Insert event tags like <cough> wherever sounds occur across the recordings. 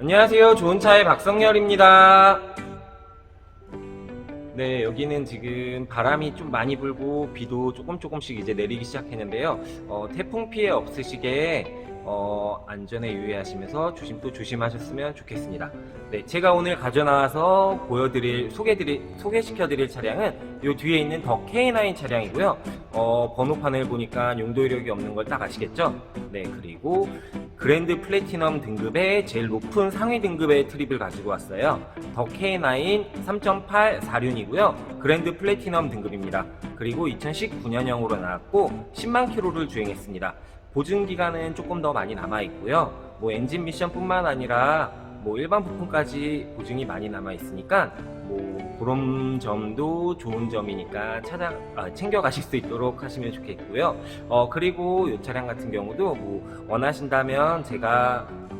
안녕하세요. 좋은 차의 박성열입니다. 네, 여기는 지금 바람이 좀 많이 불고 비도 조금 조금씩 이제 내리기 시작했는데요. 어, 태풍 피해 없으시게 어, 안전에 유의하시면서 조심도 조심하셨으면 좋겠습니다. 네, 제가 오늘 가져 나와서 보여드릴, 소개드릴, 소개시켜드릴 차량은 이 뒤에 있는 더 K9 차량이고요. 어, 번호판을 보니까 용도 이력이 없는 걸 딱 아시겠죠? 네, 그리고 그랜드 플래티넘 등급의 제일 높은 상위 등급의 트립을 가지고 왔어요. 더 K9 3.8 4륜이고요. 그랜드 플래티넘 등급입니다. 그리고 2019년형으로 나왔고 10만 킬로를 주행했습니다. 보증 기간은 조금 더 많이 남아 있고요. 뭐 엔진 미션뿐만 아니라 뭐 일반 부품까지 보증이 많이 남아 있으니까 뭐 그런 점도 좋은 점이니까 찾아 아, 챙겨 가실 수 있도록 하시면 좋겠고요. 어 그리고 이 차량 같은 경우도 뭐 원하신다면 제가 뭐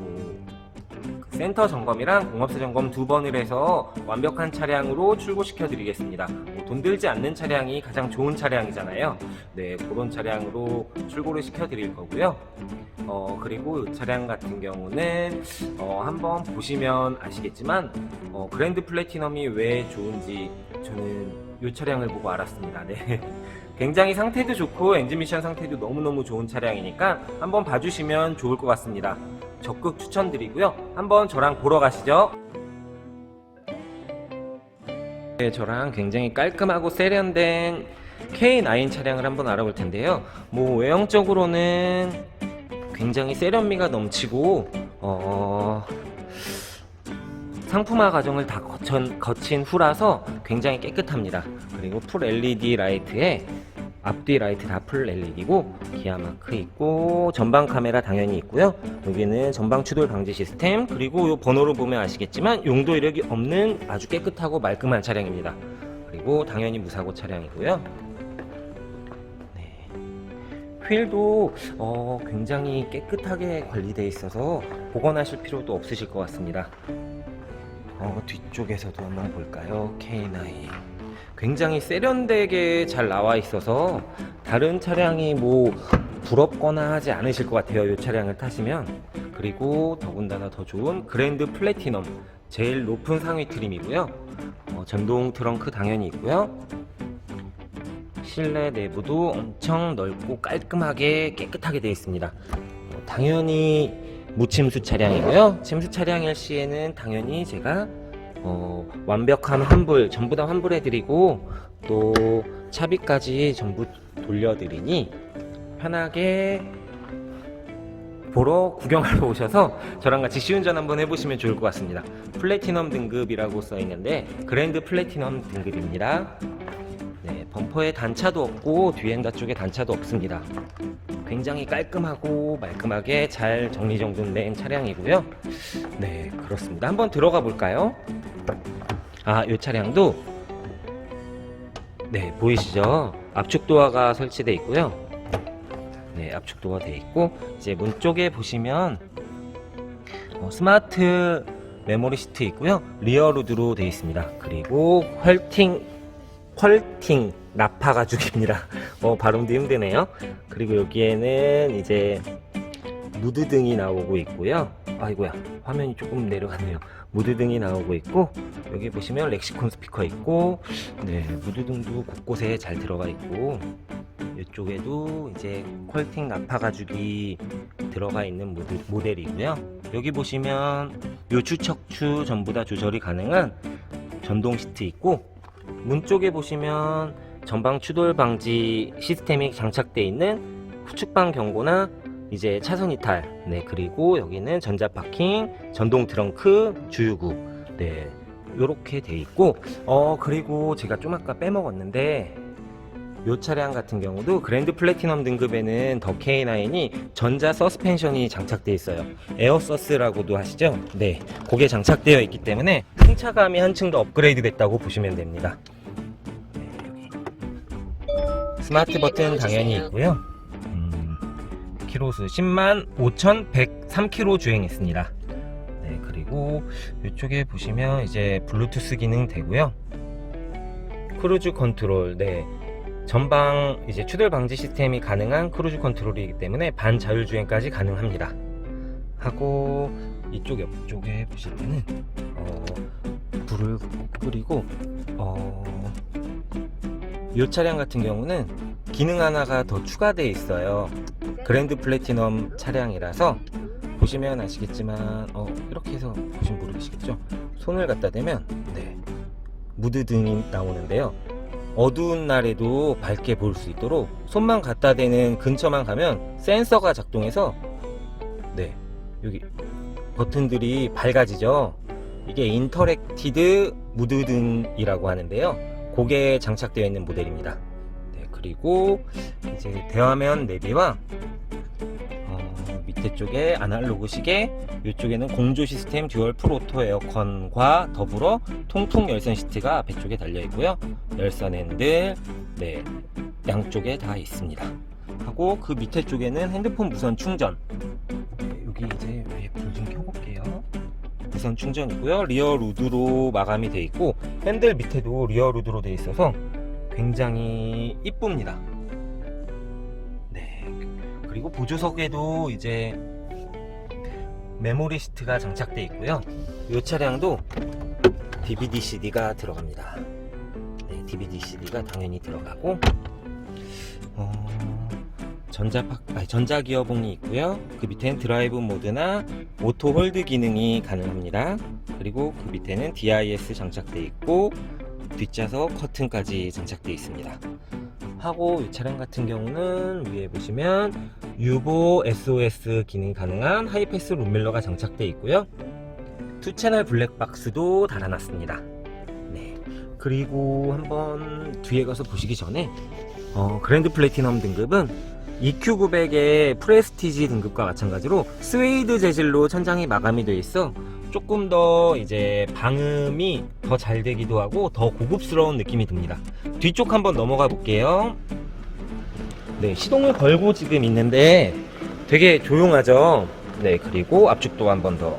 센터 점검이랑 공업사 점검 두 번을 해서 완벽한 차량으로 출고시켜 드리겠습니다. 뭐돈 들지 않는 차량이 가장 좋은 차량이잖아요. 네, 그런 차량으로 출고를 시켜 드릴 거고요. 어, 그리고 이 차량 같은 경우는 어, 한번 보시면 아시겠지만 어, 그랜드 플래티넘이 왜 좋은지 저는 이 차량을 보고 알았습니다. 네. <laughs> 굉장히 상태도 좋고 엔진 미션 상태도 너무너무 좋은 차량이니까 한번 봐주시면 좋을 것 같습니다. 적극 추천드리고요. 한번 저랑 보러 가시죠. 네, 저랑 굉장히 깔끔하고 세련된 K9 차량을 한번 알아볼 텐데요. 뭐 외형적으로는 굉장히 세련미가 넘치고 어, 상품화 과정을 다 거친, 거친 후라서 굉장히 깨끗합니다. 그리고 풀 LED 라이트에 앞뒤 라이트 다 풀 LED고 기아 마크 있고 전방 카메라 당연히 있고요. 여기는 전방 추돌 방지 시스템 그리고 이 번호를 보면 아시겠지만 용도 이력이 없는 아주 깨끗하고 말끔한 차량입니다. 그리고 당연히 무사고 차량이고요. 네. 휠도 어, 굉장히 깨끗하게 관리되어 있어서 복원하실 필요도 없으실 것 같습니다. 어, 뒤쪽에서도 한번 볼까요? K9. 굉장히 세련되게 잘 나와 있어서 다른 차량이 뭐 부럽거나 하지 않으실 것 같아요. 이 차량을 타시면. 그리고 더군다나 더 좋은 그랜드 플래티넘. 제일 높은 상위 트림이고요. 어, 전동 트렁크 당연히 있고요. 실내 내부도 엄청 넓고 깔끔하게 깨끗하게 되어 있습니다. 어, 당연히 무침수 차량이고요. 침수 차량일 시에는 당연히 제가 어, 완벽한 환불 전부 다 환불해드리고 또 차비까지 전부 돌려드리니 편하게 보러 구경하러 오셔서 저랑 같이 시운전 한번 해보시면 좋을 것 같습니다. 플래티넘 등급이라고 써 있는데 그랜드 플래티넘 등급입니다. 네, 범퍼에 단차도 없고 뒤엔다 쪽에 단차도 없습니다. 굉장히 깔끔하고 말끔하게 잘 정리정돈된 차량이고요. 네, 그렇습니다. 한번 들어가 볼까요? 아, 이 차량도 네, 보이시죠? 압축 도어가 설치되어 있고요. 네, 압축 도어 되어 있고 이제 문 쪽에 보시면 어, 스마트 메모리 시트 있고요. 리어 루드로 되어 있습니다. 그리고 헐팅 펄팅 나파 가죽입니다. 어, 발음도 힘드네요. 그리고 여기에는 이제 무드 등이 나오고 있고요. 아이고야 화면이 조금 내려갔네요. 무드등이 나오고 있고 여기 보시면 렉시콘 스피커 있고 네 무드등도 곳곳에 잘 들어가 있고 이쪽에도 이제 퀄팅 나파 가죽이 들어가 있는 모델, 모델이고요. 여기 보시면 요 추척추 전부 다 조절이 가능한 전동 시트 있고 문 쪽에 보시면 전방 추돌 방지 시스템이 장착되어 있는 후측방 경고나 이제 차선 이탈, 네 그리고 여기는 전자 파킹, 전동 트렁크, 주유구, 네 요렇게 돼 있고 어 그리고 제가 좀 아까 빼먹었는데 요 차량 같은 경우도 그랜드 플래티넘 등급에는 더 K9이 전자 서스펜션이 장착되어 있어요. 에어서스라고도 하시죠? 네, 그게 장착되어 있기 때문에 승차감이 한층 더 업그레이드 됐다고 보시면 됩니다. 네. 스마트 버튼 당연히 있고요. 음, 키로수 10만 5,103km 주행했습니다. 네, 그리고 이쪽에 보시면 이제 블루투스 기능 되고요. 크루즈 컨트롤, 네. 전방 이제 추돌 방지 시스템이 가능한 크루즈 컨트롤이기 때문에 반 자율 주행까지 가능합니다. 하고 이쪽 옆쪽에 보시면은 어, 불을 끄리고 어, 이 차량 같은 경우는 기능 하나가 더 추가되어 있어요. 그랜드 플래티넘 차량이라서 보시면 아시겠지만 어, 이렇게 해서 보시면 모르시겠죠? 손을 갖다 대면 네 무드 등이 나오는데요. 어두운 날에도 밝게 볼 수 있도록 손만 갖다 대는 근처만 가면 센서가 작동해서 네 여기 버튼들이 밝아지죠. 이게 인터랙티드 무드 등이라고 하는데요. 고개에 장착되어 있는 모델입니다. 네, 그리고 이제 대화면 내비와 어, 밑에 쪽에 아날로그 시계, 이쪽에는 공조 시스템 듀얼 프로토 에어컨과 더불어 통풍 열선 시트가 앞에 쪽에 달려 있고요. 열선 핸들, 네, 양쪽에 다 있습니다. 하고 그 밑에 쪽에는 핸드폰 무선 충전. 네, 여기 이제 위에 불 좀 켜볼게요. 무선 충전이고요. 리어 루드로 마감이 돼 있고 핸들 밑에도 리어 루드로 돼 있어서 굉장히 이쁩니다. 네. 그리고 보조석에도 이제 메모리 시트가 장착돼 있고요. 이 차량도 DVD CD가 들어갑니다. 네, DVD CD가 당연히 들어가고 어, 전자팍, 아니, 전자 기어봉이 있고요. 그 밑에는 드라이브 모드나 오토 홀드 기능이 가능합니다. 그리고 그 밑에는 DIS 장착돼 있고 뒷좌석 커튼까지 장착돼 있습니다. 하고 이 차량 같은 경우는 위에 보시면 유보 SOS 기능 가능한 하이패스 룸밀러가 장착돼 있고요. 투 채널 블랙박스도 달아놨습니다. 네. 그리고 한번 뒤에 가서 보시기 전에 어, 그랜드 플래티넘 등급은 EQ900의 프레스티지 등급과 마찬가지로 스웨이드 재질로 천장이 마감이 되어 있어 조금 더 이제 방음이 더 잘 되기도 하고 더 고급스러운 느낌이 듭니다. 뒤쪽 한번 넘어가 볼게요. 네, 시동을 걸고 지금 있는데 되게 조용하죠. 네, 그리고 앞축도 한번 더.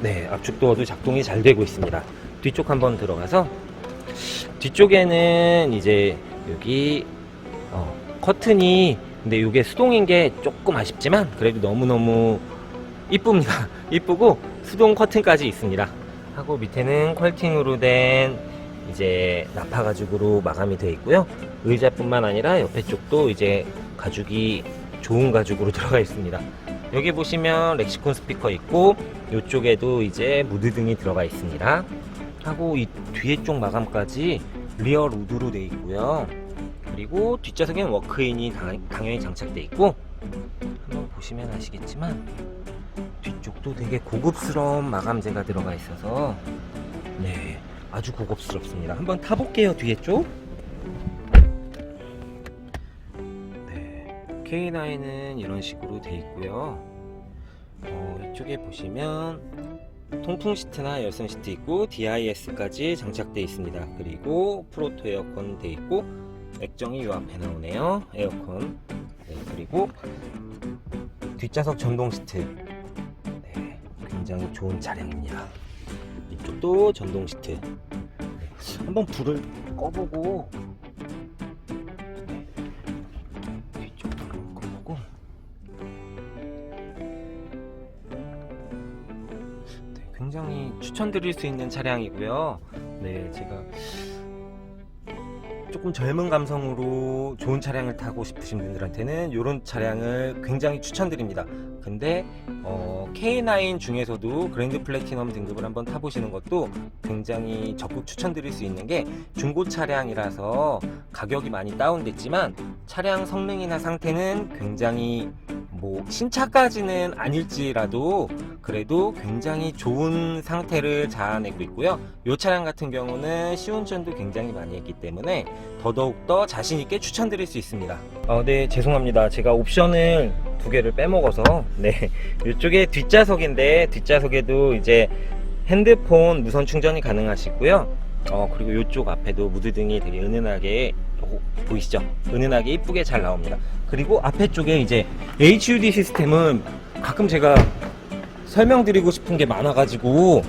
네, 앞축도어도 작동이 잘 되고 있습니다. 뒤쪽 한번 들어가서 뒤쪽에는 이제 여기 어, 커튼이 근데 이게 수동인 게 조금 아쉽지만 그래도 너무너무 이쁩니다. <laughs> 이쁘고 수동 커튼까지 있습니다. 하고 밑에는 퀄팅으로 된 이제 나파 가죽으로 마감이 되어 있고요. 의자뿐만 아니라 옆에 쪽도 이제 가죽이 좋은 가죽으로 <laughs> 들어가 있습니다. 여기 보시면 렉시콘 스피커 있고 이쪽에도 이제 무드 등이 들어가 있습니다. 하고 이 뒤에 쪽 마감까지 리어 루드로 되어 있고요. 그리고 뒷좌석에는 워크인이 당, 당연히 장착돼 있고 한번 보시면 아시겠지만 뒤쪽도 되게 고급스러운 마감재가 들어가 있어서 네 아주 고급스럽습니다. 한번 타볼게요 뒤에 쪽. 네 K9은 이런 식으로 돼 있고요. 어, 이쪽에 보시면 통풍 시트나 열선 시트 있고 DIS까지 장착돼 있습니다. 그리고 프로토 에어컨 돼 있고 액정이 요 앞에 나오네요. 에어컨. 네, 그리고 뒷좌석 전동 시트. 네, 굉장히 좋은 차량입니다. 이쪽도 전동 시트. 네, 한번 불을 꺼보고 네, 뒤쪽 불을 꺼보고 네, 굉장히 추천드릴 수 있는 차량이고요. 네, 제가 조금 젊은 감성으로 좋은 차량을 타고 싶으신 분들한테는 이런 차량을 굉장히 추천드립니다. 근데 어, K9 중에서도 그랜드 플래티넘 등급을 한번 타보시는 것도 굉장히 적극 추천드릴 수 있는 게 중고 차량이라서 가격이 많이 다운됐지만 차량 성능이나 상태는 굉장히 뭐 신차까지는 아닐지라도 그래도 굉장히 좋은 상태를 자아내고 있고요. 이 차량 같은 경우는 시운전도 굉장히 많이 했기 때문에 더더욱 더 자신 있게 추천드릴 수 있습니다. 어, 네 죄송합니다. 제가 옵션을 두 개를 빼먹어서 네 <laughs> 이쪽에 뒷좌석인데 뒷좌석에도 이제 핸드폰 무선 충전이 가능하시고요. 어 그리고 이쪽 앞에도 무드 등이 되게 은은하게 어, 보이시죠? 은은하게 이쁘게 잘 나옵니다. 그리고 앞에 쪽에 이제 HUD 시스템은 가끔 제가 설명드리고 싶은 게 많아가지고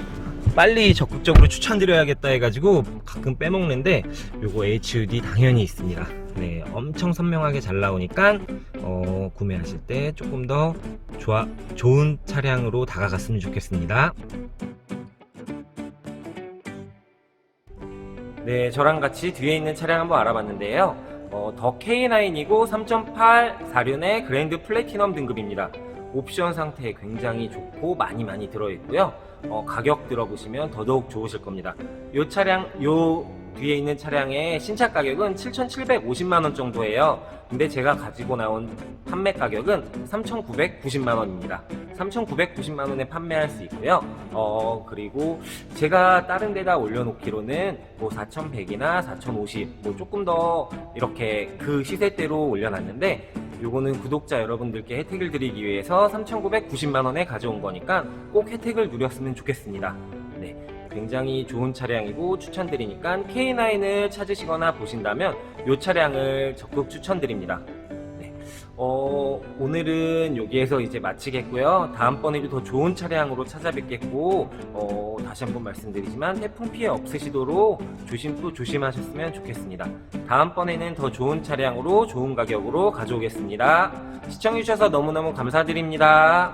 빨리 적극적으로 추천드려야겠다 해가지고 가끔 빼먹는데 요거 HUD 당연히 있습니다. 네, 엄청 선명하게 잘 나오니까 어, 구매하실 때 조금 더 좋아, 좋은 차량으로 다가갔으면 좋겠습니다. 네, 저랑 같이 뒤에 있는 차량 한번 알아봤는데요. 어, 더 K9이고 3.8 4륜의 그랜드 플래티넘 등급입니다. 옵션 상태 굉장히 좋고 많이 많이 들어있고요. 어, 가격 들어보시면 더더욱 좋으실 겁니다. 요 차량, 요 뒤에 있는 차량의 신차 가격은 7,750만원 정도예요. 근데 제가 가지고 나온 판매 가격은 3,990만원입니다. 3,990만원에 판매할 수 있고요. 어, 그리고 제가 다른 데다 올려놓기로는 뭐 4,100이나 4,050, 뭐 조금 더 이렇게 그 시세대로 올려놨는데 요거는 구독자 여러분들께 혜택을 드리기 위해서 3,990만원에 가져온 거니까 꼭 혜택을 누렸으면 좋겠습니다. 네. 굉장히 좋은 차량이고 추천드리니까 K9을 찾으시거나 보신다면 이 차량을 적극 추천드립니다. 네. 어, 오늘은 여기에서 이제 마치겠고요. 다음번에도 더 좋은 차량으로 찾아뵙겠고, 어, 다시 한번 말씀드리지만 태풍 피해 없으시도록 조심 또 조심하셨으면 좋겠습니다. 다음번에는 더 좋은 차량으로 좋은 가격으로 가져오겠습니다. 시청해주셔서 너무너무 감사드립니다.